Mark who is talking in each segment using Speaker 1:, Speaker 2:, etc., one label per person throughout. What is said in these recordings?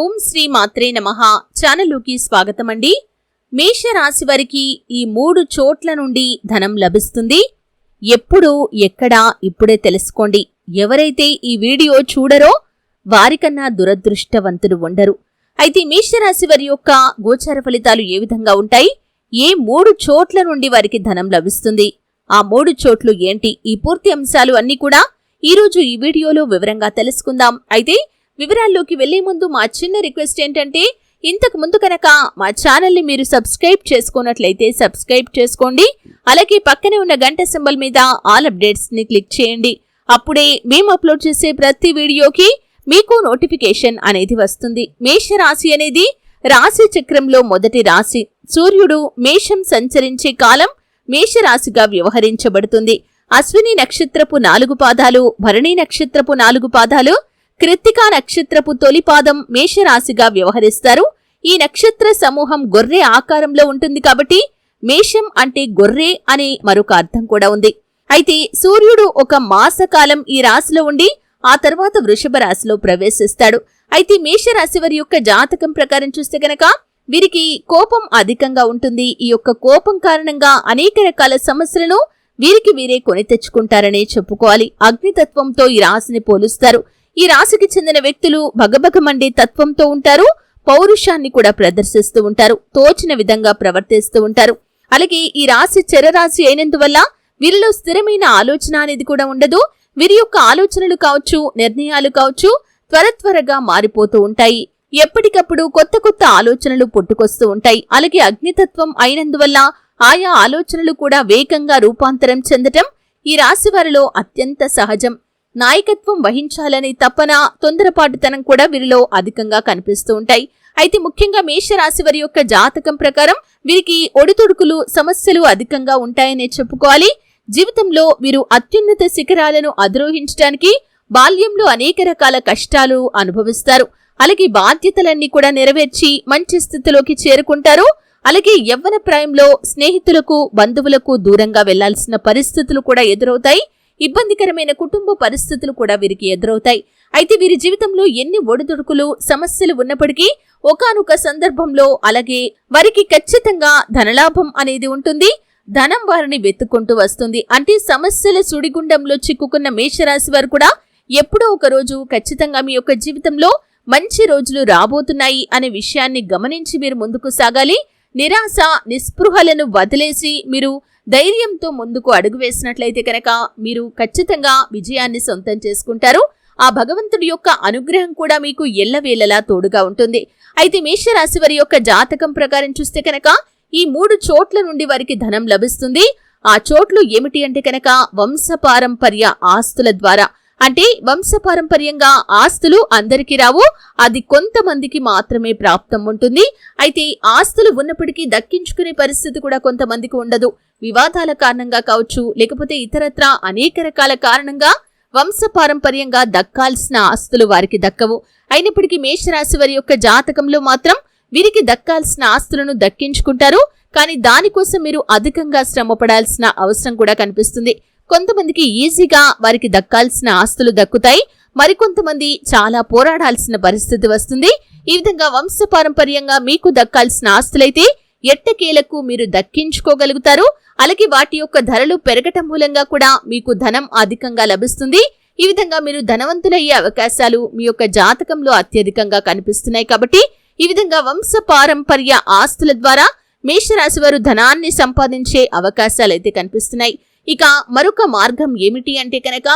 Speaker 1: ఓం శ్రీ మాత్రే నమ. ఛానల్లోకి స్వాగతం అండి మేషరాశి వారికి ఈ మూడు చోట్ల నుండి ధనం లభిస్తుంది. ఎప్పుడు ఎక్కడ ఇప్పుడే తెలుసుకోండి. ఎవరైతే ఈ వీడియో చూడరో వారికన్నా దురదృష్టవంతులు ఉండరు. అయితే మేషరాశి వారి యొక్క గోచార ఫలితాలు ఏ విధంగా ఉంటాయి? ఏ మూడు చోట్ల నుండి వారికి ధనం లభిస్తుంది? ఆ మూడు చోట్లు ఏంటి? ఈ పూర్తి అంశాలు అన్నీ కూడా ఈరోజు ఈ వీడియోలో వివరంగా తెలుసుకుందాం. అయితే వివరాల్లోకి వెళ్ళే ముందు మా చిన్న రిక్వెస్ట్ ఏంటంటే ఇంతకు ముందు కనుక మా ఛానల్ని మీరు సబ్స్క్రైబ్ చేసుకున్నట్లయితే సబ్స్క్రైబ్ చేసుకోండి. అలాగే పక్కనే ఉన్న గంట సింబల్ మీద ఆల్ అప్డేట్స్ని క్లిక్ చేయండి. అప్పుడే మేము అప్లోడ్ చేసే ప్రతి వీడియోకి మీకు నోటిఫికేషన్ అనేది వస్తుంది. మేష రాశి అనేది రాశి చక్రంలో మొదటి రాశి. సూర్యుడు మేషం సంచరించే కాలం మేషరాశిగా వ్యవహరించబడుతుంది. అశ్విని నక్షత్రపు నాలుగు పాదాలు భరణి నక్షత్రపు నాలుగు పాదాలు కృత్తికా నక్షత్రపు తొలిపాదం మేషరాశిగా వ్యవహరిస్తారు. ఈ నక్షత్ర సమూహం గొర్రె ఆకారంలో ఉంటుంది కాబట్టి మేషం అంటే గొర్రె అనే మరొక అర్థం కూడా ఉంది. అయితే సూర్యుడు ఒక మాసకాలం ఈ రాశిలో ఉండి ఆ తర్వాత వృషభ రాశిలో ప్రవేశిస్తాడు. అయితే మేషరాశి వారి యొక్క జాతకం ప్రకారం చూస్తే గనక వీరికి కోపం అధికంగా ఉంటుంది. ఈ యొక్క కోపం కారణంగా అనేక రకాల సమస్యలను వీరికి వీరే కొని తెచ్చుకుంటారనే చెప్పుకోవాలి. అగ్నితత్వంతో ఈ రాశిని పోలుస్తారు. ఈ రాశికి చెందిన వ్యక్తులు భగభగమండే తత్వంతో ఉంటారు పౌరుషాన్ని కూడా ప్రదర్శిస్తూ ఉంటారు తోచిన విధంగా ప్రవర్తిస్తూ ఉంటారు. అలాగే ఈ రాశి చెరరాశి అయినందువల్ల వీరిలో స్థిరమైన ఆలోచన అనేది కూడా ఉండదు. వీరి యొక్క ఆలోచనలు కావచ్చు నిర్ణయాలు కావచ్చు త్వర త్వరగా మారిపోతూ ఉంటాయి. ఎప్పటికప్పుడు కొత్త కొత్త ఆలోచనలు పుట్టుకొస్తూ ఉంటాయి. అలాగే అగ్నితత్వం అయినందువల్ల ఆయా ఆలోచనలు కూడా వేగంగా రూపాంతరం చెందటం ఈ రాశి వారిలో అత్యంత సహజం. నాయకత్వం వహించాలనే తపన తొందరపాటుతనం కూడా వీరిలో అధికంగా కనిపిస్తూ ఉంటాయి. అయితే ముఖ్యంగా మేషరాశి వారి యొక్క జాతకం ప్రకారం వీరికి ఒడిదుడుకులు సమస్యలు అధికంగా ఉంటాయనే చెప్పుకోవాలి. జీవితంలో వీరు అత్యున్నత శిఖరాలను అధిరోహించడానికి బాల్యంలో అనేక రకాల కష్టాలు అనుభవిస్తారు. అలాగే బాధ్యతలన్నీ కూడా నెరవేర్చి మంచి స్థితిలోకి చేరుకుంటారు. అలాగే యవ్వన ప్రాయంలో స్నేహితులకు బంధువులకు దూరంగా వెళ్ళాల్సిన పరిస్థితులు కూడా ఎదురవుతాయి. ఇబ్బందికరమైన కుటుంబ పరిస్థితులు కూడా వీరికి ఎదురవుతాయి. అయితే వీరి జీవితంలో ఎన్ని ఒడిదుడుకులు సమస్యలు ఉన్నప్పటికీ ఒకానొక సందర్భంలో అలాగే వారికి ఖచ్చితంగా ధనలాభం అనేది ఉంటుంది. ధనం వారిని వెతుక్కుంటూ వస్తుంది. అంటే సమస్యల సుడిగుండంలో చిక్కుకున్న మేషరాశి వారు కూడా ఎప్పుడో ఒక రోజు ఖచ్చితంగా మీ యొక్క జీవితంలో మంచి రోజులు రాబోతున్నాయి అనే విషయాన్ని గమనించి మీరు ముందుకు సాగాలి. నిరాశ నిస్పృహలను వదిలేసి మీరు ధైర్యంతో ముందుకు అడుగు వేసినట్లయితే కనుక మీరు ఖచ్చితంగా విజయాన్ని సొంతం చేసుకుంటారు. ఆ భగవంతుడి యొక్క అనుగ్రహం కూడా మీకు ఎల్లవేళలా తోడుగా ఉంటుంది. అయితే మేషరాశి వారి యొక్క జాతకం ప్రకారం చూస్తే కనుక ఈ మూడు చోట్ల నుండి వారికి ధనం లభిస్తుంది. ఆ చోట్లు ఏమిటి అంటే కనుక వంశపారంపర్య ఆస్తుల ద్వారా అంటే వంశపారంపర్యంగా ఆస్తులు అందరికీ రావు. అది కొంతమందికి మాత్రమే ప్రాప్తం ఉంటుంది. అయితే ఆస్తులు ఉన్నప్పటికీ దక్కించుకునే పరిస్థితి కూడా కొంతమందికి ఉండదు. వివాదాల కారణంగా కావచ్చు లేకపోతే ఇతరత్రా అనేక రకాల కారణంగా వంశపారంపర్యంగా దక్కాల్సిన ఆస్తులు వారికి దక్కవు. అయినప్పటికీ మేషరాశి వారి యొక్క జాతకంలో మాత్రం వీరికి దక్కాల్సిన ఆస్తులను దక్కించుకుంటారు. కానీ దానికోసం మీరు అధికంగా శ్రమపడాల్సిన అవసరం కూడా కనిపిస్తుంది. కొంతమందికి ఈజీగా వారికి దక్కాల్సిన ఆస్తులు దక్కుతాయి. మరికొంతమంది చాలా పోరాడాల్సిన పరిస్థితి వస్తుంది. ఈ విధంగా వంశపారంపర్యంగా మీకు దక్కాల్సిన ఆస్తులైతే ఎట్టకేలకు మీరు దక్కించుకోగలుగుతారు. అలాగే వాటి యొక్క ధరలు పెరగటం మూలంగా కూడా మీకు ధనం అధికంగా లభిస్తుంది. ఈ విధంగా మీరు ధనవంతులయ్యే అవకాశాలు మీ యొక్క జాతకంలో అత్యధికంగా కనిపిస్తున్నాయి కాబట్టి ఈ విధంగా వంశ పారంపర్య ఆస్తుల ద్వారా మేషరాశి వారు ధనాన్ని సంపాదించే అవకాశాలు అయితే కనిపిస్తున్నాయి. ఇక మరొక మార్గం ఏమిటి అంటే కనుక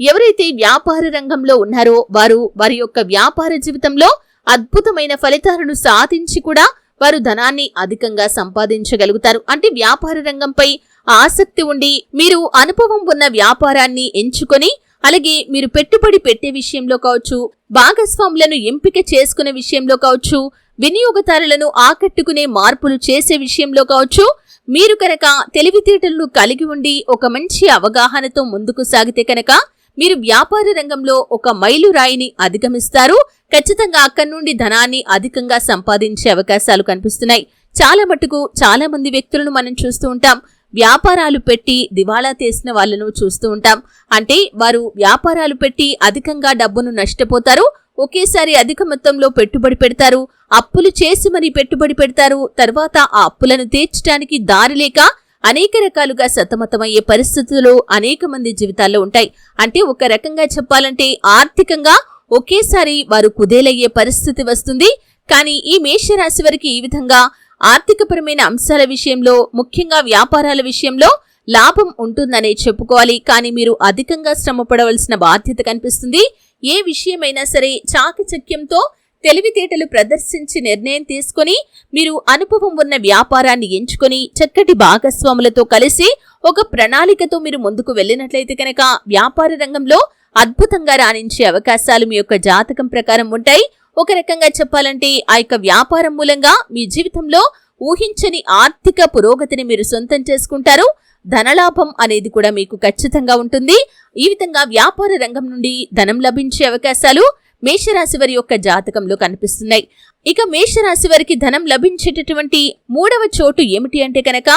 Speaker 1: ఎవరైతే వ్యాపార రంగంలో ఉన్నారో వారు వారి యొక్క వ్యాపార జీవితంలో అద్భుతమైన ఫలితాలను సాధించి కూడా వారు ధనాన్ని అధికంగా సంపాదించగలుగుతారు. అంటే వ్యాపార రంగంపై ఆసక్తి ఉండి మీరు అనుభవం ఉన్న వ్యాపారాన్ని ఎంచుకొని అలాగే మీరు పెట్టుబడి పెట్టే విషయంలో కావచ్చు భాగస్వాములను ఎంపిక చేసుకునే విషయంలో కావచ్చు వినియోగదారులను ఆకట్టుకునే మార్పులు చేసే విషయంలో కావచ్చు మీరు కనుక తెలివితేటలను కలిగి ఉండి ఒక మంచి అవగాహనతో ముందుకు సాగితే కనుక మీరు వ్యాపార రంగంలో ఒక మైలురాయిని అధిగమిస్తారు. ఖచ్చితంగా అక్కడి నుండి ధనాన్ని అధికంగా సంపాదించే అవకాశాలు కనిపిస్తున్నాయి. చాలా మటుకు చాలా మంది వ్యక్తులను మనం చూస్తూ ఉంటాం. వ్యాపారాలు పెట్టి దివాళా తీసిన వాళ్ళను చూస్తూ ఉంటాం. అంటే వారు వ్యాపారాలు పెట్టి అధికంగా డబ్బును నష్టపోతారు. ఒకేసారి అధిక మొత్తంలో పెట్టుబడి పెడతారు. అప్పులు చేసి మరీ పెట్టుబడి పెడతారు. తర్వాత ఆ అప్పులను తీర్చడానికి దారి లేక అనేక రకాలుగా సతమతమయ్యే పరిస్థితులు అనేక మంది జీవితాల్లో ఉంటాయి. అంటే ఒక రకంగా చెప్పాలంటే ఆర్థికంగా ఒకేసారి వారు కుదేలయ్యే పరిస్థితి వస్తుంది. కానీ ఈ మేషరాశి వారికి ఈ విధంగా ఆర్థికపరమైన అంశాల విషయంలో ముఖ్యంగా వ్యాపారాల విషయంలో లాభం ఉంటుందనే చెప్పుకోవాలి. కానీ మీరు అధికంగా శ్రమ పడవలసిన బాధ్యత కనిపిస్తుంది. ఏ విషయమైనా సరే చాకచక్యంతో తెలివితేటలు ప్రదర్శించి నిర్ణయం తీసుకొని మీరు అనుభవం ఉన్న వ్యాపారాన్ని ఎంచుకొని చక్కటి భాగస్వాములతో కలిసి ఒక ప్రణాళికతో మీరు ముందుకు వెళ్ళినట్లయితే కనుక వ్యాపార రంగంలో అద్భుతంగా రాణించే అవకాశాలు మీ యొక్క జాతకం ప్రకారం ఉంటాయి. ఒక రకంగా చెప్పాలంటే ఆ యొక్క వ్యాపారం మూలంగా మీ జీవితంలో ఊహించని ఆర్థిక పురోగతిని మీరు సొంతం చేసుకుంటారు. ధనలాభం అనేది కూడా మీకు ఖచ్చితంగా ఉంటుంది. ఈ విధంగా వ్యాపార రంగం నుండి ధనం లభించే అవకాశాలు మేషరాశి వారి యొక్క జాతకంలో కనిపిస్తున్నాయి. ఇక మేషరాశి వారికి ధనం లభించేటటువంటి మూడవ చోటు ఏమిటి అంటే కనుక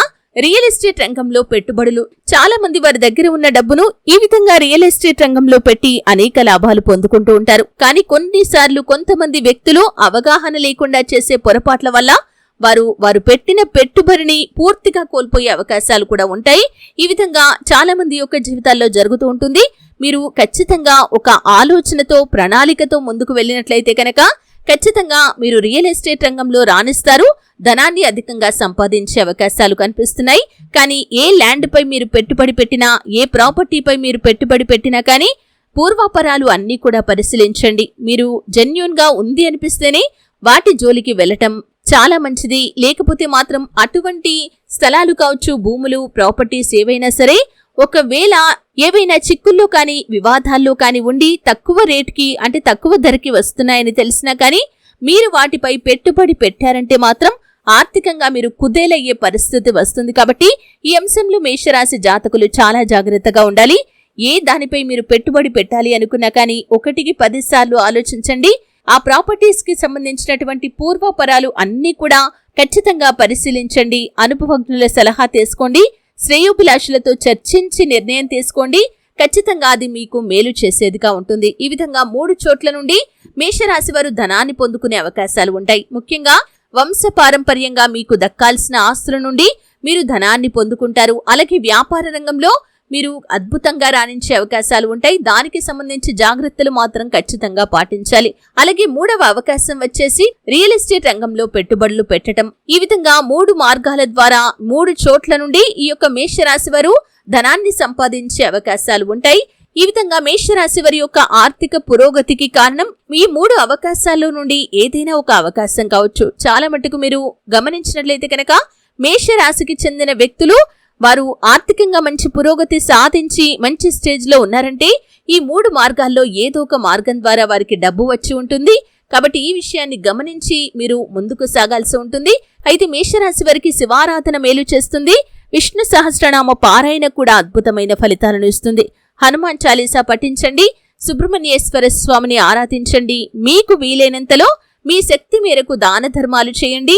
Speaker 1: రియల్ ఎస్టేట్ రంగంలో పెట్టుబడులు. చాలా మంది వారి దగ్గర ఉన్న డబ్బును ఈ విధంగా రియల్ ఎస్టేట్ రంగంలో పెట్టి అనేక లాభాలు పొందుకుంటూ ఉంటారు. కానీ కొన్నిసార్లు కొంతమంది వ్యక్తులు అవగాహన లేకుండా చేసే పొరపాట్ల వల్ల వారు వారు పెట్టిన పెట్టుబడిని పూర్తిగా కోల్పోయే అవకాశాలు కూడా ఉంటాయి. ఈ విధంగా చాలా మంది యొక్క జీవితాల్లో జరుగుతూ ఉంటుంది. మీరు ఖచ్చితంగా ఒక ఆలోచనతో ప్రణాళికతో ముందుకు వెళ్ళినట్లయితే కనుక ఖచ్చితంగా మీరు రియల్ ఎస్టేట్ రంగంలో రాణిస్తారు. ధనాన్ని అధికంగా సంపాదించే అవకాశాలు కనిపిస్తున్నాయి. కానీ ఏ ల్యాండ్పై మీరు పెట్టుబడి పెట్టినా ఏ ప్రాపర్టీపై మీరు పెట్టుబడి పెట్టినా కానీ పూర్వాపరాలు అన్నీ కూడా పరిశీలించండి. మీరు జెన్యున్గా ఉంది అనిపిస్తేనే వాటి జోలికి వెళ్ళటం చాలా మంచిది. లేకపోతే మాత్రం అటువంటి స్థలాలు కావచ్చు భూములు ప్రాపర్టీస్ ఏవైనా సరే ఒకవేళ ఏవైనా చిక్కుల్లో కానీ వివాదాల్లో కానీ ఉండి తక్కువ రేటుకి అంటే తక్కువ ధరకి వస్తున్నాయని తెలిసినా కానీ మీరు వాటిపై పెట్టుబడి పెట్టారంటే మాత్రం ఆర్థికంగా మీరు కుదేలయ్యే పరిస్థితి వస్తుంది. కాబట్టి ఈ అంశంలో మేషరాశి జాతకులు చాలా జాగ్రత్తగా ఉండాలి. ఏ దానిపై మీరు పెట్టుబడి పెట్టాలి అనుకున్నా కానీ ఒకటికి పదిసార్లు ఆలోచించండి. ఆ ప్రాపర్టీస్కి సంబంధించినటువంటి పూర్వపరాలు అన్నీ కూడా ఖచ్చితంగా పరిశీలించండి. అనుభవజ్ఞుల సలహా తీసుకోండి. శ్రేయోభిలాషులతో చర్చించి నిర్ణయం తీసుకోండి. ఖచ్చితంగా అది మీకు మేలు చేసేదిగా ఉంటుంది. ఈ విధంగా మూడు చోట్ల నుండి మేషరాశి వారు ధనాన్ని పొందుకునే అవకాశాలు ఉంటాయి. ముఖ్యంగా వంశ పారంపర్యంగా మీకు దక్కాల్సిన ఆస్తుల నుండి మీరు ధనాన్ని పొందుకుంటారు. అలాగే వ్యాపార రంగంలో మీరు అద్భుతంగా రాణించే అవకాశాలు ఉంటాయి. దానికి సంబంధించి జాగ్రత్తలు మాత్రం ఖచ్చితంగా పాటించాలి. అలాగే మూడవ అవకాశం వచ్చేసి రియల్ ఎస్టేట్ రంగంలో పెట్టుబడులు పెట్టడం ఈ విధంగా మూడు మార్గాల ద్వారా మూడు చోట్ల నుండి ఈ యొక్క మేషరాశి వారు ధనాన్ని సంపాదించే అవకాశాలు ఉంటాయి. ఈ విధంగా మేషరాశి వారి యొక్క ఆర్థిక పురోగతికి కారణం ఈ మూడు అవకాశాల్లో నుండి ఏదైనా ఒక అవకాశం కావచ్చు. చాలా మటుకు మీరు గమనించినట్లయితే కనుక మేషరాశికి చెందిన వ్యక్తులు వారు ఆర్థికంగా మంచి పురోగతి సాధించి మంచి స్టేజ్లో ఉన్నారంటే ఈ మూడు మార్గాల్లో ఏదో ఒక మార్గం ద్వారా వారికి డబ్బు వచ్చి ఉంటుంది. కాబట్టి ఈ విషయాన్ని గమనించి మీరు ముందుకు సాగాల్సి ఉంటుంది. అయితే మేషరాశి వారికి శివారాధన మేలు చేస్తుంది. విష్ణు సహస్రనామ పారాయణ కూడా అద్భుతమైన ఫలితాలను ఇస్తుంది. హనుమాన్ చాలీసా పఠించండి. సుబ్రహ్మణ్యేశ్వర స్వామిని ఆరాధించండి. మీకు వీలైనంతలో మీ శక్తి మేరకు దాన ధర్మాలు చేయండి.